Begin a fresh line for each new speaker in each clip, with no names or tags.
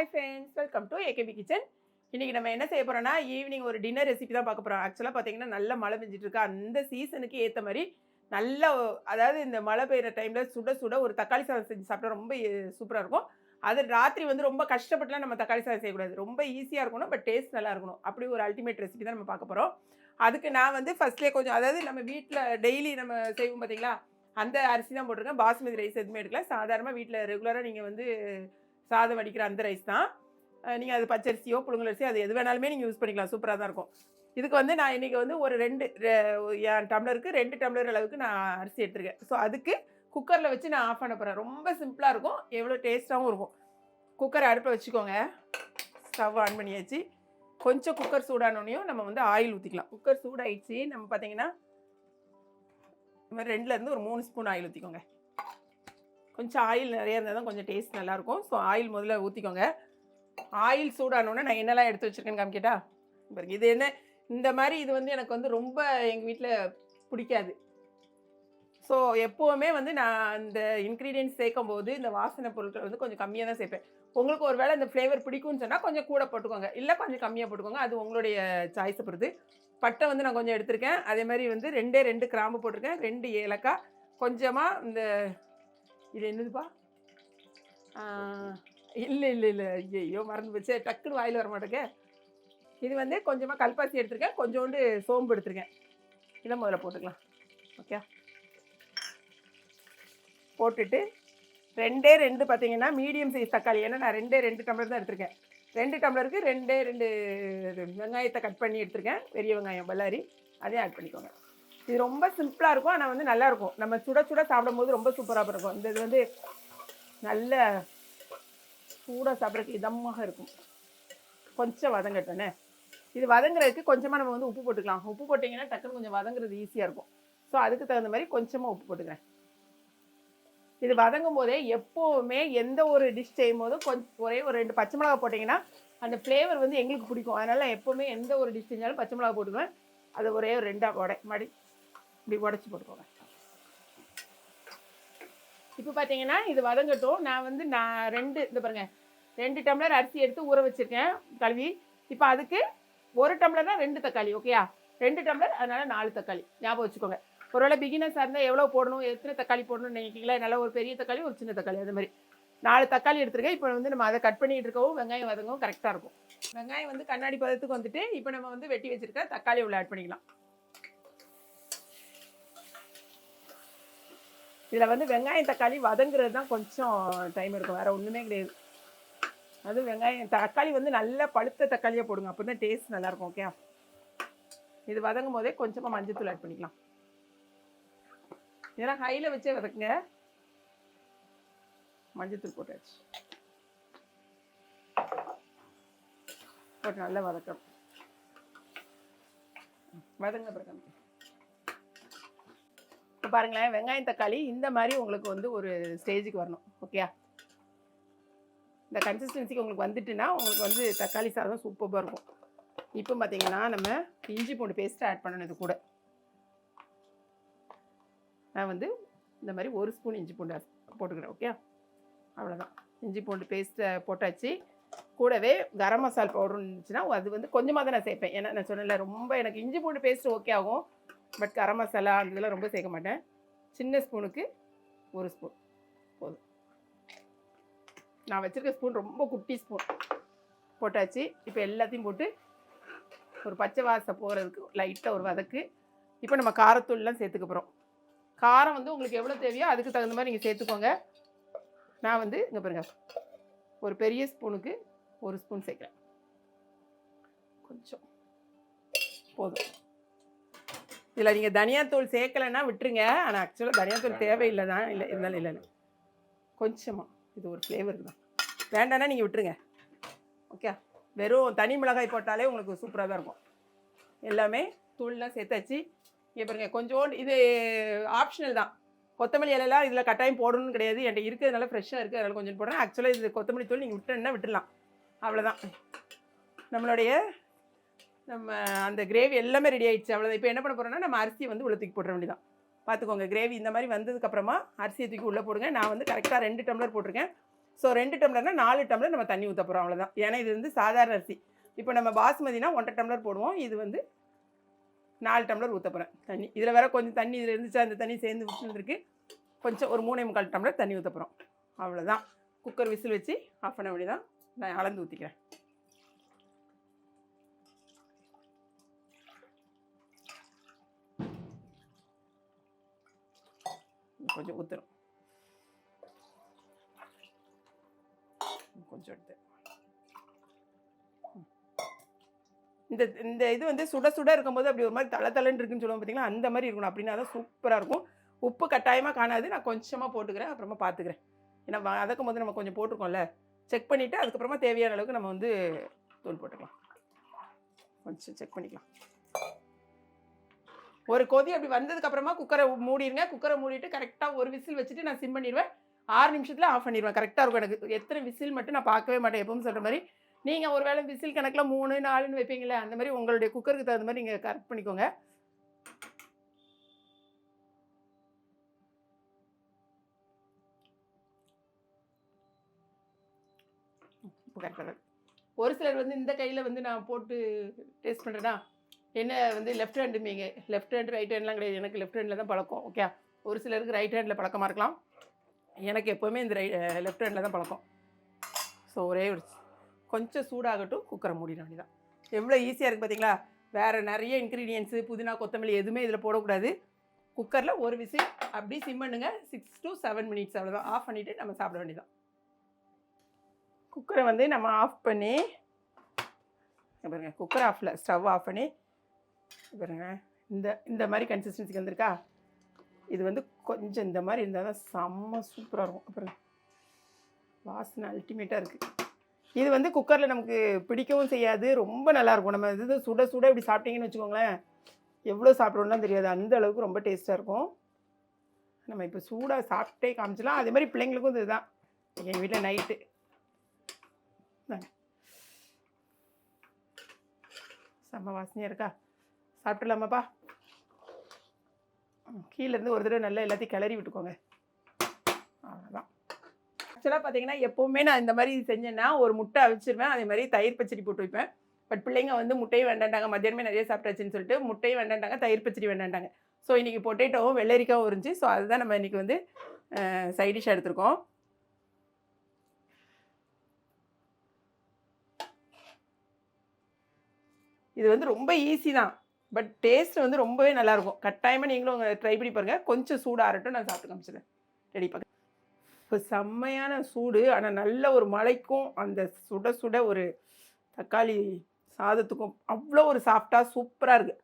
Hi friends welcome to AKP kitchen இன்றைக்கி நம்ம என்ன செய்ய போகிறோம்னா ஈவினிங் ஒரு டின்னர் ரெசிபி தான் பார்க்க போகிறோம் ஆக்சுவலாக பார்த்தீங்கன்னா நல்ல மழை பெஞ்சிட்டுருக்கா அந்த சீசனுக்கு ஏற்ற மாதிரி நல்ல அதாவது இந்த மழை பெய்கிற டைமில் சுட சுட ஒரு தக்காளி சாதம் செஞ்சு சாப்பிட்டா ரொம்ப சூப்பராக இருக்கும். அது ராத்திரி வந்து ரொம்ப கஷ்டப்பட்டுலாம் நம்ம தக்காளி சாதம் செய்யக்கூடாது. ரொம்ப ஈஸியாக இருக்கணும் பட் டேஸ்ட் நல்லா இருக்கணும். அப்படி ஒரு அல்டிமேட் ரெசிபி தான் நம்ம பார்க்க போகிறோம் அதுக்கு நான் வந்து ஃபஸ்ட்லேயே கொஞ்சம் அதாவது நம்ம வீட்டில் டெய்லி நம்ம செய்வோம் பார்த்தீங்களா அந்த அரிசி தான் போட்டிருக்கேன். பாஸ்மதி ரைஸ் எதுவுமே எடுக்கல. சாதாரணமாக வீட்டில் ரெகுலராக நீங்கள் வந்து சாதம் வடிக்கிற அந்த ரைஸ் தான். நீங்கள் அது பச்சரிசியோ புழுங்கலரிசியோ அது எது வேணாலுமே நீங்கள் யூஸ் பண்ணிக்கலாம். சூப்பராக தான் இருக்கும். இதுக்கு வந்து நான் இன்றைக்கி வந்து ஒரு ரெண்டு என் டம்ளருக்கு ரெண்டு டம்ளர் அளவுக்கு நான் அரிசி எடுத்துருக்கேன். ஸோ அதுக்கு குக்கரில் வச்சு நான் ஆஃப் பண்ண போகிறேன் ரொம்ப சிம்பிளாக இருக்கும். எவ்வளோ டேஸ்ட்டாகவும் இருக்கும். குக்கரை அடுப்பில் வச்சுக்கோங்க. ஸ்டவ் ஆன் பண்ணியாச்சு. கொஞ்சம் குக்கர் சூடானோடனையும் நம்ம வந்து ஆயில் ஊற்றிக்கலாம் குக்கர் சூடாயிடுச்சு. நம்ம பார்த்தீங்கன்னா இந்த மாதிரி ரெண்டுலேருந்து ஒரு மூணு ஸ்பூன் ஆயில் ஊற்றிக்கோங்க கொஞ்சம் ஆயில் நிறையா இருந்தால் தான் கொஞ்சம் டேஸ்ட் நல்லாயிருக்கும். ஸோ ஆயில் முதல்ல ஊற்றிக்கோங்க ஆயில் சூடானோடனே நான் என்னெல்லாம் எடுத்து வச்சுருக்கேன்னு காமிக்கிட்டா? பாருங்க இது என்ன? இந்த மாதிரி இது வந்து எனக்கு வந்து ரொம்ப எங்கள் வீட்டில் பிடிக்காது. ஸோ எப்போவுமே வந்து நான் இந்த இன்க்ரீடியன்ஸ் சேர்க்கும் போது இந்த வாசனை பொருட்கள் வந்து கொஞ்சம் கம்மியாக தான் சேர்ப்பேன். உங்களுக்கு ஒரு வேளை இந்த ஃப்ளேவர் பிடிக்கும்னு சொன்னால் கொஞ்சம் கூட போட்டுக்கோங்க. இல்லை கொஞ்சம் கம்மியாக போட்டுக்கோங்க. அது உங்களுடைய சாய்ஸை பொறுத்து. பட்டை வந்து நான் கொஞ்சம் எடுத்திருக்கேன். அதே மாதிரி வந்து ரெண்டே ரெண்டு கிராம்பு போட்டிருக்கேன். ரெண்டு ஏலக்காய். கொஞ்சமாக இந்த இது என்னதுப்பா இல்லை இல்லை இல்லை ஐயோ மறந்து போச்சு டக்குன்னு வாயில் வர மாட்டேங்க இது வந்து கொஞ்சமாக கல்பாசி எடுத்திருக்கேன் கொஞ்சோண்டு சோம்பு எடுத்திருக்கேன் இதை முதல்ல போட்டுக்கலாம் ஓகே போட்டுட்டு ரெண்டே ரெண்டு பார்த்தீங்கன்னா மீடியம் சைஸ் தக்காளி ஏன்னா நான் ரெண்டே ரெண்டு டம்ளர் தான் எடுத்திருக்கேன் ரெண்டு டம்ளருக்கு ரெண்டே ரெண்டு வெங்காயத்தை கட் பண்ணி எடுத்திருக்கேன் பெரிய வெங்காயம் பல்லாரி அதையும் ஆட் பண்ணிக்கோங்க இது ரொம்ப சிம்பிளாக இருக்கும் ஆனால் வந்து நல்லா இருக்கும். நம்ம சுட சுட சாப்பிடும்போது ரொம்ப சூப்பராக இருக்கும். இந்த இது வந்து நல்ல சூடாக சாப்பிட்றதுக்கு இதமாக இருக்கும். கொஞ்சம் வதங்கட்டனே இது வதங்குறதுக்கு கொஞ்சமாக நம்ம வந்து உப்பு போட்டுக்கலாம். உப்பு போட்டிங்கன்னா டக்குன்னு கொஞ்சம் வதங்குறது ஈஸியாக இருக்கும். ஸோ அதுக்கு தகுந்த மாதிரி கொஞ்சமாக உப்பு போட்டுக்கிறேன். இது வதங்கும் போதே எப்போவுமே எந்த ஒரு டிஷ் செய்யும் போதும் கொஞ்சம் ஒரே ஒரு ரெண்டு பச்சை மிளகா போட்டிங்கன்னா அந்த ஃப்ளேவர் வந்து எங்களுக்கு பிடிக்கும். அதனால் எப்போவுமே எந்த ஒரு டிஷ் செஞ்சாலும் பச்சை மிளகா போட்டுக்குவேன். அதை ஒரே ஒரு ரெண்டாக உடை மடி இப்படி உடச்சி போட்டுக்கோங்க. இப்போ பார்த்தீங்கன்னா இது வதங்கட்டும். நான் வந்து நான் ரெண்டு இந்த பாருங்க ரெண்டு டம்ளர் அரிசி எடுத்து ஊற வச்சுருக்கேன் கழுவி. இப்போ அதுக்கு ஒரு டம்ளர்னா ரெண்டு தக்காளி ஓகேயா ரெண்டு டம்ளர் அதனால் நாலு தக்காளி. ஞாபகம் வச்சுக்கோங்க. ஒருவேளை பிகினர்ஸாக இருந்தால் எவ்வளோ போடணும் எத்தனை தக்காளி போடணும்னு நினைக்கிறீங்களா? நல்லா ஒரு பெரிய தக்காளி ஒரு சின்ன தக்காளி அது மாதிரி. நாலு தக்காளி எடுத்துருக்கேன். இப்போ வந்து நம்ம அதை கட் பண்ணிட்டு இருக்கவும் வெங்காயம் வதங்கவும் கரெக்டாக இருக்கும். வெங்காயம் வந்து கண்ணாடி பதத்துக்கு வந்துட்டு இப்போ நம்ம வந்து வெட்டி வச்சிருக்க தக்காளி உள்ள ஆட் பண்ணிக்கலாம். இதில் வந்து வெங்காயம் தக்காளி வதங்குறது தான் கொஞ்சம் டைம் இருக்கும் வேறு ஒன்றுமே கிடையாது. அது வெங்காயம் தக்காளி வந்து நல்லா பழுத்த தக்காளியாக போடுங்க. அப்போ தான் டேஸ்ட் நல்லாயிருக்கும் ஓகே இது வதங்கும் போதே கொஞ்சமாக மஞ்சத்தூள் ஆட் பண்ணிக்கலாம். இதெல்லாம் ஹையில் வச்சே வதக்குங்க. மஞ்சத்தூள் போட்டாச்சு. போட்டு நல்லா வதக்கணும். வதங்க பிறகு இப்போ பாருங்களேன் வெங்காயம் தக்காளி இந்த மாதிரி உங்களுக்கு வந்து ஒரு ஸ்டேஜுக்கு வரணும் ஓகே இந்த கன்சிஸ்டன்சிக்கு உங்களுக்கு வந்துட்டுன்னா உங்களுக்கு வந்து தக்காளி சாதம் சூப்பராக இருக்கும். இப்போ பார்த்தீங்கன்னா நம்ம இஞ்சி பூண்டு பேஸ்ட்டு ஆட் பண்ணணும் இது கூட. நான் வந்து இந்த மாதிரி ஒரு ஸ்பூன் இஞ்சி பூண்டு போட்டுக்கிறேன் ஓகே அவ்வளோதான் இஞ்சி பூண்டு பேஸ்ட்டை போட்டாச்சு. கூடவே கரம் மசால் பவுடர் இருந்துச்சுன்னா அது வந்து கொஞ்சமாக தான் நான் சேர்ப்பேன். ஏன்னா நான் சொன்னல ரொம்ப எனக்கு இஞ்சி பூண்டு பேஸ்ட் ஓகே ஆகும். பட் கரம் மசாலா அந்த இதெல்லாம் ரொம்ப சேர்க்க மாட்டேன். சின்ன ஸ்பூனுக்கு ஒரு ஸ்பூன். போதும். நான் வச்சுருக்க ஸ்பூன் ரொம்ப குட்டி ஸ்பூன். போட்டாச்சு. இப்போ எல்லாத்தையும் போட்டு ஒரு பச்சை வாசை போகிறதுக்கு லைட்டாக ஒரு வதக்கு. இப்போ நம்ம காரத்தூள்லாம் சேர்த்துக்க போகிறோம் காரம் வந்து உங்களுக்கு எவ்வளோ தேவையோ அதுக்கு தகுந்த மாதிரி நீங்கள் சேர்த்துக்கோங்க. நான் வந்து இங்கே பாருங்க. ஒரு பெரிய ஸ்பூனுக்கு ஒரு ஸ்பூன் சேர்க்குறேன். கொஞ்சம். போதும். இதில் நீங்கள் தனியாத்தூள் சேர்க்கலைன்னா விட்டுருங்க. ஆனால் ஆக்சுவலாக தனியாத்தூள் தேவையில்லை தான் இல்லை இருந்தாலும் இல்லை இல்லை. கொஞ்சமாக இது ஒரு ஃப்ளேவர் தான். வேண்டாம்னா நீங்கள் விட்டுருங்க. ஓகே வெறும் தனி மிளகாய் போட்டாலே உங்களுக்கு சூப்பராக தான் இருக்கும். எல்லாமே தூள்லாம் சேர்த்தாச்சு. இங்கே பாருங்க கொஞ்சோண்டு இது ஆப்ஷனல் தான். கொத்தமல்லி இலைலாம் இதில் கட்டாயம் போடணும்னு கிடையாது. என்கிட்ட இருக்கிறதுனால ஃப்ரெஷ்ஷாக இருக்குது அதனால் கொஞ்சம் போடுறேன். ஆக்சுவலாக இது கொத்தமல்லி தூள் நீங்கள் விட்டுன்னா விட்டுடலாம். அவ்வளோதான் நம்மளுடைய நம்ம அந்த கிரேவி எல்லாமே ரெடி ஆகிடுச்சு அவ்வளோதான் இப்போ என்ன பண்ண போகிறோம்னா நம்ம அரிசியை வந்து உள்ள தூக்கி போட்டுற வேண்டியதான் பார்த்துக்கோங்க கிரேவி இந்த மாதிரி வந்ததுக்கப்புறமா அரிசியை தூக்கி உள்ளே போடுங்க. நான் வந்து கரெக்டாக ரெண்டு டம்ளர் போட்டிருக்கேன். ஸோ ரெண்டு டம்ளர்னா நாலு டம்ளர் நம்ம தண்ணி ஊற்ற போகிறோம் அவ்வளோதான் ஏன்னா இது வந்து சாதாரண அரிசி. இப்போ நம்ம பாஸ்மதினா ஒன்றரை டம்ளர் போடுவோம். இது வந்து நாலு டம்ளர் ஊற்ற போகிறேன் தண்ணி. இதில் வேற கொஞ்சம் தண்ணி இதில் இருந்துச்சு அந்த தண்ணி சேர்ந்து விட்டுருக்கு கொஞ்சம் ஒரு மூணே முக்கால் டம்ளர் தண்ணி ஊற்ற போகிறோம் அவ்வளோதான் குக்கர் விசில் வச்சு ஆஃப் பண்ண வேண்டியதான் நான் அளந்து ஊற்றிக்கிறேன் கொஞ்சம் ஊற்றுறோம் கொஞ்சம் எடுத்து. இந்த இந்த இது வந்து சுட சுட இருக்கும்போது அப்படி ஒரு மாதிரி தலை தலைன்னு இருக்குன்னு சொல்லுவோம் பார்த்தீங்களா அந்த மாதிரி இருக்கணும். அப்படின்னா தான் சூப்பராக இருக்கும். உப்பு கட்டாயமாக காணாது. நான் கொஞ்சமாக போட்டுக்கிறேன். அப்புறமா பார்த்துக்கிறேன் ஏன்னா வ- போது நம்ம கொஞ்சம் போட்டிருக்கோம்ல. செக் பண்ணிவிட்டு அதுக்கப்புறமா தேவையான அளவுக்கு நம்ம வந்து தூள் போட்டுக்கலாம். கொஞ்சம் செக் பண்ணிக்கலாம். ஒரு கொதி அப்படி வந்ததுக்கு அப்புறமா குக்கரை மூடிடுங்க குக்கரை மூடிட்டு கரெக்டாக ஒரு விசில் வச்சுட்டு நான் சிம் பண்ணிடுவேன். ஆறு நிமிஷத்தில் ஆஃப் பண்ணிடுவேன். கரெக்டாக இருக்கும் எனக்கு. எத்தனை விசில் மட்டும் நான் பார்க்கவே மாட்டேன் எப்பவும் சொல்கிற மாதிரி. நீங்கள் ஒரு வேளை விசில் கணக்கில் மூணு நாலுன்னு வைப்பீங்களே அந்த மாதிரி உங்களுடைய குக்கருக்கு தகுந்த மாதிரி நீங்கள் கரெக்ட் பண்ணிக்கோங்க. கரெக்டாக ஒரு சிலர் வந்து இந்த கையில் வந்து நான் போட்டு டேஸ்ட் பண்ணுறேன்னா என்ன வந்து லெஃப்ட் ஹேண்டு மீங்க. லெஃப்ட் ஹேண்டு ரைட் ஹேண்ட்லாம் கிடையாது. எனக்கு லெஃப்ட் ஹேண்டில் தான் பழக்கம் ஓகே ஒரு சிலருக்கு ரைட் ஹேண்டில் பழக்கமாக இருக்கலாம். எனக்கு எப்போவுமே இந்த ரை லெஃப்ட் ஹேண்டில் தான் பழக்கம். ஸோ ஒரே ஒரு கொஞ்சம் சூடாகட்டும் குக்கரை மூடிட வேண்டியதான் எவ்வளோ ஈஸியாக இருக்குது பார்த்தீங்களா வேறு நிறைய இன்க்ரீடியன்ஸு புதினா கொத்தமல்லி எதுவுமே இதில் போடக்கூடாது. குக்கரில் ஒரு விசில் அப்படி சிம் பண்ணுங்க. சிக்ஸ் டு செவன் மினிட்ஸ் அவ்வளோதான் ஆஃப் பண்ணிவிட்டு நம்ம சாப்பிட வேண்டியதான் குக்கரை வந்து நம்ம ஆஃப் பண்ணி பாருங்கள் பாருங்க குக்கர் ஆஃபில் ஸ்டவ் ஆஃப் பண்ணி பாருங்க. இந்த இந்த மாதிரி கன்சிஸ்டன்சிக்கு வந்திருக்கா? இது வந்து கொஞ்சம் இந்த மாதிரி இருந்தால் தான் செம்ம சூப்பராக இருக்கும். அப்புறம் வாசனை அல்டிமேட்டாக இருக்குது இது வந்து குக்கரில் நமக்கு பிடிக்கவும் செய்யாது. ரொம்ப நல்லாயிருக்கும் நம்ம இது சுட சுட இப்படி சாப்பிட்டீங்கன்னு வச்சுக்கோங்களேன் எவ்வளோ சாப்பிட்றோம்லாம் தெரியாது. அந்த அளவுக்கு ரொம்ப டேஸ்ட்டாக இருக்கும். நம்ம இப்போ சூடாக சாப்பிட்டே காமிச்சலாம் அதே மாதிரி பிள்ளைங்களுக்கும் இதுதான் எங்கள் வீட்டில் நைட்டு செம்ம வாசனையாக இருக்கா? சாப்பிட்டுலாமாப்பா கீழேருந்து ஒரு தடவை நல்லா எல்லாத்தையும் கிளறி விட்டுக்கோங்க. அவ்வளோதான் ஆக்சுவலாக பார்த்தீங்கன்னா எப்போவுமே நான் இந்த மாதிரி செஞ்சேன்னா ஒரு முட்டை அவிச்சிருவேன் அதே மாதிரி தயிர் பச்சடி போட்டு வைப்பேன். பட் பிள்ளைங்க வந்து முட்டையும் வேண்டாண்டாங்க மத்தியானமே நிறைய சாப்பிட்டாச்சுன்னு சொல்லிட்டு முட்டையும் வேண்டாண்டாங்க தயிர் பச்சடி வேண்டாண்டாங்க ஸோ இன்றைக்கி பொட்டேட்டோவும் வெள்ளரிக்காவும் இருந்துச்சு. ஸோ அதுதான் நம்ம இன்றைக்கி வந்து சைடிஷாக எடுத்திருக்கோம். இது வந்து ரொம்ப ஈஸி தான். பட் டேஸ்ட் வந்து ரொம்பவே நல்லாயிருக்கும். கட்டாயமாக நீங்களும் ட்ரை பண்ணி பாருங்கள் கொஞ்சம் சூடாகட்டும் நான் சாப்பிட்டு காமிச்சிடுறேன். ரெடி பார்க்க இப்போ செம்மையான சூடு ஆனால் நல்ல ஒரு மலைக்கும் அந்த சுட சுட ஒரு தக்காளி சாதத்துக்கும் அவ்வளோ ஒரு சாஃப்டாக சூப்பராக இருக்குது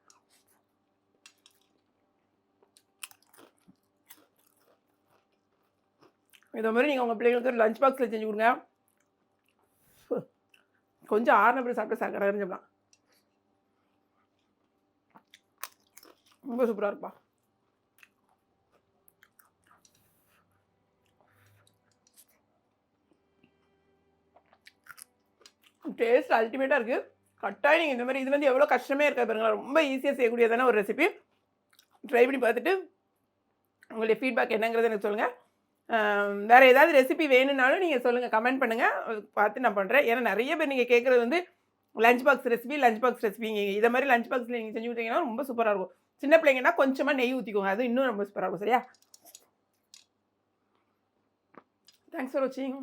இதை மாதிரி நீங்கள் உங்கள் பிள்ளைங்களுக்கு லஞ்ச் பாக்ஸில் செஞ்சு கொடுங்க. கொஞ்சம் ஆறுன பிறகு சாப்பிட்டு சக்கரை அறிஞ்சோம்னா ரொம்ப சூப்பராக இருப்பா டேஸ்ட் அல்டிமேட்டாக இருக்குது கட்டாயம் நீங்கள் இந்த மாதிரி இது வந்து எவ்வளோ கஷ்டமே இருக்காது பாருங்களா. ரொம்ப ஈஸியாக செய்யக்கூடியதான ஒரு ரெசிபி ட்ரை பண்ணி பார்த்துட்டு உங்களுடைய ஃபீட்பேக் என்னங்கிறத எனக்கு சொல்லுங்கள் வேறு ஏதாவது ரெசிபி வேணும்னாலும் நீங்கள் சொல்லுங்கள் கமெண்ட் பண்ணுங்கள் பார்த்து நான் பண்ணுறேன் ஏன்னா நிறைய பேர் நீங்கள் கேட்குறது வந்து lunch box recipe lunch box ரெசிபிங்க இதை மாதிரி லஞ்ச் பாக்ஸில் நீங்கள் செஞ்சு கொடுத்தீங்கன்னா ரொம்ப சூப்பராக இருக்கும். சின்ன பிள்ளைங்கன்னா கொஞ்சமாக நெய் ஊற்றிக்கோங்க அது இன்னும் ரொம்ப சூப்பராக இருக்கும். சரியா? தேங்க்ஸ் ஃபார் வாட்சிங்